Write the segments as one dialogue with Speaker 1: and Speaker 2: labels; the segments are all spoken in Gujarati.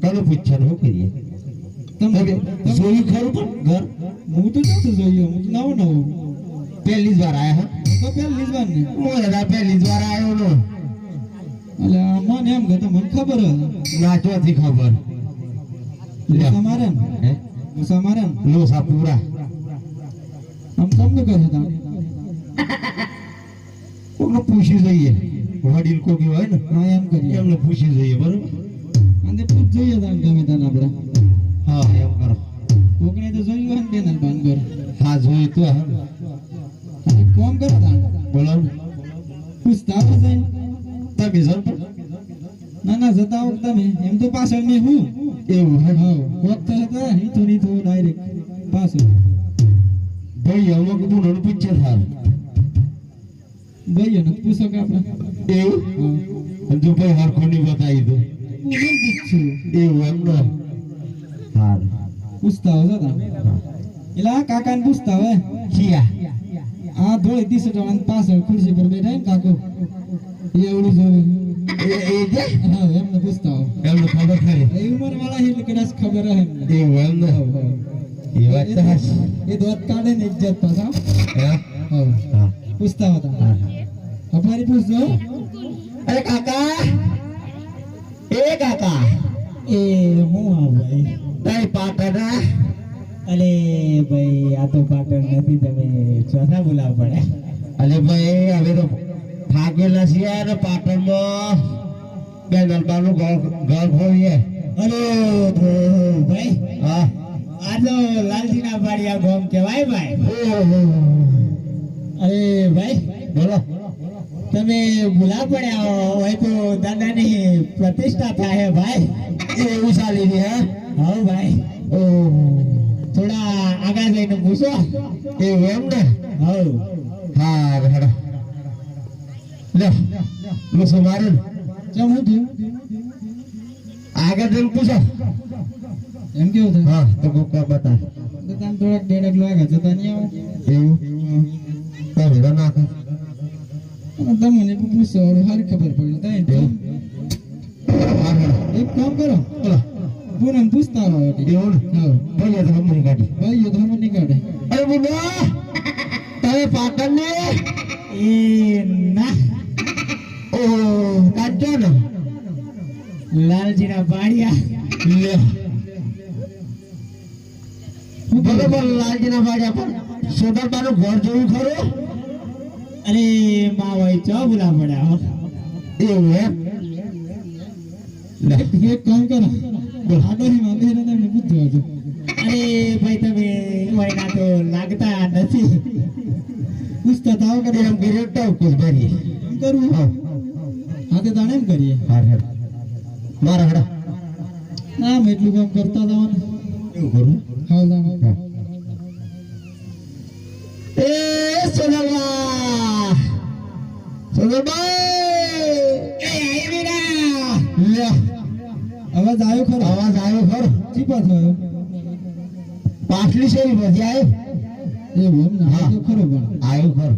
Speaker 1: કનું પિક્ચર શું કરીએ
Speaker 2: તમે
Speaker 1: જોયું ખરું પણ ઘર.
Speaker 2: હું તો નતું જોયું હું તો નવો નવો.
Speaker 1: પહેલી જ વાર આયા
Speaker 2: તો પહેલી જ વાર ને.
Speaker 1: હું દાદા પહેલી જ વાર આવ્યો નો
Speaker 2: એટલે મને એમ કે તો મને ખબર
Speaker 1: ના ચોથી ખબર. લે.
Speaker 2: તમારે
Speaker 1: હે?
Speaker 2: તમારે
Speaker 1: લોસા પૂરા.
Speaker 2: આમ તમને કહે
Speaker 1: કોકને પૂછી જઈએ. વડીલ કોઈ હોય ને.
Speaker 2: હા એમ કરીએ.
Speaker 1: એમને પૂછી જઈએ બરોબર?
Speaker 2: અને પૂછ જોઈએ તાન ગમે તાન આપણે.
Speaker 1: હા એમ કરો.
Speaker 2: કોકને તો જોયું હોય ને પેનલ બંધ કર
Speaker 1: હા જોયું તો હા
Speaker 2: કોમ કરો તાન
Speaker 1: બોલો
Speaker 2: પૂછતા આવડે છે
Speaker 1: તમે પણ
Speaker 2: ના ના જતા હો તમે. એમ તો પાછળ મેં હું.
Speaker 1: એવું હે
Speaker 2: હા કોક તો હતા નીતો નીતો ડાયરેક્ટ પાછળ.
Speaker 1: ભાઈ અમુક નડ પૂછે થાર
Speaker 2: ભાઈ એને પૂછો કે આપણે.
Speaker 1: એવું? જો ભાઈ હરખું નહીં બતાવી દો.
Speaker 2: હું કેમ પૂછું
Speaker 1: એવું એમ ને હાર
Speaker 2: પૂછતા હો જતા એટલે આ કાકાને પૂછતા હોય
Speaker 1: ખિયા
Speaker 2: આ ધોળી ટી શર્ટ વાળા પાછળ ખુરશી પર બેઠા ને કાકો એ એવડું જોવે
Speaker 1: એ એ જે
Speaker 2: હા એમને પૂછતા હો
Speaker 1: એમને ખબર ખરી
Speaker 2: એ ઉંમર વાળા છે એટલે કદાચ ખબર હે એમને
Speaker 1: એવું એમ ને
Speaker 2: હા, હા.
Speaker 1: એ વાત તો હાચી.
Speaker 2: એ દોત કાઢે ને ઇજ્જત પાછા
Speaker 1: હે?
Speaker 2: હા
Speaker 1: હા
Speaker 2: પૂછતા હતા
Speaker 1: હા
Speaker 2: અમારી પૂછજો
Speaker 1: અરે કાકા એ કાકા.
Speaker 2: એ હું આવું ભાઈ?
Speaker 1: તારી પાટણા
Speaker 2: અલે ભાઈ આ તો પાટણ નથી તમે ચોથા બોલાવ પડે.
Speaker 1: અલે ભાઈ હવે તો થાકેલા છીએ ને પાટણમાં. બે નલબાનું ઘર ખોલીએ.
Speaker 2: અરે ભાઈ
Speaker 1: હા.
Speaker 2: આ તો લાલજીના પાડિયા ગોમ કહેવાય ભાઈ.
Speaker 1: ઓહો.
Speaker 2: અરે ભાઈ
Speaker 1: બોલો.
Speaker 2: તમે બોલા પડ્યા હોય તો દાદાની પ્રતિષ્ઠા થાય ભાઈ?
Speaker 1: એવું ચાલી રહી હે?
Speaker 2: ભાઈ.
Speaker 1: ઓ
Speaker 2: થોડા આગળ જઈને પૂછો.
Speaker 1: એવું એમ ને?
Speaker 2: હવ
Speaker 1: હા હેડો લે લોસો મારું
Speaker 2: ચમ હું થયું?
Speaker 1: આગળ જઈને પૂછો.
Speaker 2: એમ કેવું થાય?
Speaker 1: હા તો કોક બતા
Speaker 2: દુકાન થોડાક ડેડક લાગે જતા નહીં આવો?
Speaker 1: એવું? તો તો નાખો
Speaker 2: તમને પૂછો હારી ખબર પડી. તાઈ તો
Speaker 1: હા હેડો
Speaker 2: એક કામ કરો.
Speaker 1: બોલો
Speaker 2: પૂનમ પૂછતા વળી.
Speaker 1: એવું ભાઈ તો હમણાં કાઢે.
Speaker 2: ભાઈ તો હમ નહીં કાઢે.
Speaker 1: અરે બુબા તમે પાટણ ને
Speaker 2: એ ના.
Speaker 1: ઓ કાઢજો ને.
Speaker 2: લાલજીના પાડિયા
Speaker 1: લે. બરોબર લાલજીના વાડિયા પણ. સોદરબાનું ઘર જોયું ખરું?
Speaker 2: અરે માં ભાઈ ચો બોલા પડ્યા.
Speaker 1: એવું એમ? લે
Speaker 2: એક કામ કરો આડોની માં બેહીને તમને પૂછજો હજુ અરે ભાઈ તમે વયના તો લાગતા નથી. પૂછતા તાવ
Speaker 1: અરે એમ ગિરેટ તો કુછ ભરી
Speaker 2: એમ કરવું?
Speaker 1: હા.
Speaker 2: હા તે તાણે એમ કરીએ?
Speaker 1: હા હેડ. મારા હેડા.
Speaker 2: ના આમ એટલું કામ કરતા જવાનું
Speaker 1: એવું કરું?
Speaker 2: હા
Speaker 1: હા. એ સોનલબા. સોનલબા.
Speaker 2: અવાજ આવ્યો ખરો?
Speaker 1: અવાજ આવ્યો ખરો.
Speaker 2: ચીપા થયો
Speaker 1: પાટલી શેરી બધી આવ્યો
Speaker 2: એવું એમ
Speaker 1: હા.
Speaker 2: ખરો પણ.
Speaker 1: આવ્યો ખરો.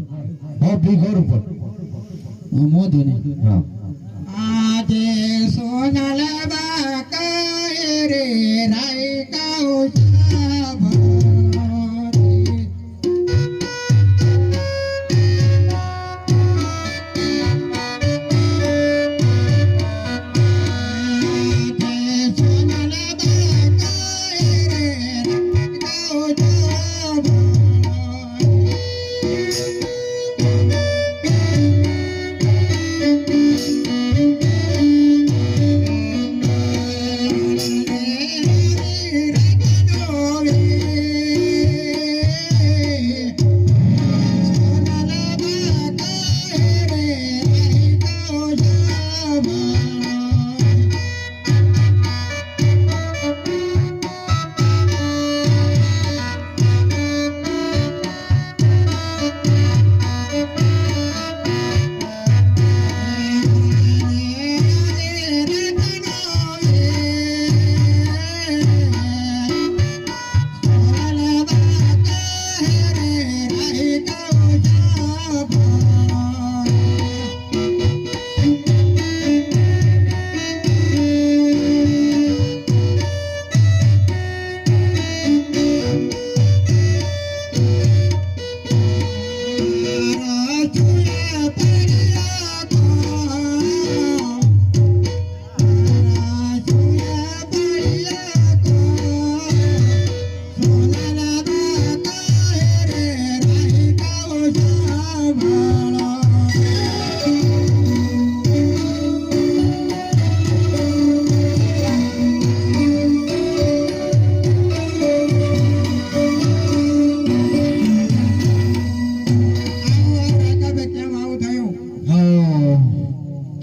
Speaker 1: હો ભી ખરું પણ
Speaker 2: હા, ને
Speaker 1: હા.
Speaker 2: Thank you.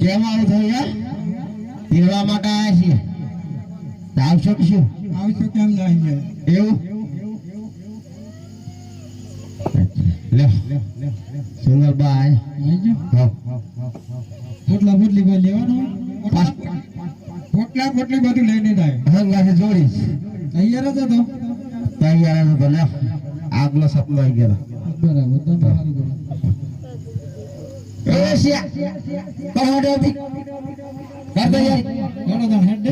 Speaker 2: કહેવાનું થયું યાર પીવા માટે આવ્યા છીએ.
Speaker 1: આવશો કે
Speaker 2: આવશો કેમ નહીં
Speaker 1: એવું? સુંદરબાઈ.
Speaker 2: ફૂટલા ફૂટલી ભાઈ લેવાનું ફૂટલા ફૂટલી બધું લઈને થાય
Speaker 1: હંગાથી જોડીશ
Speaker 2: તૈયાર જ હતો?
Speaker 1: તૈયાર હતો આગલો સપનો આવી ગયો
Speaker 2: બરાબર
Speaker 1: ఏషియా పర్వాడేది అర్థయ్యా ఏడదాం హెడ్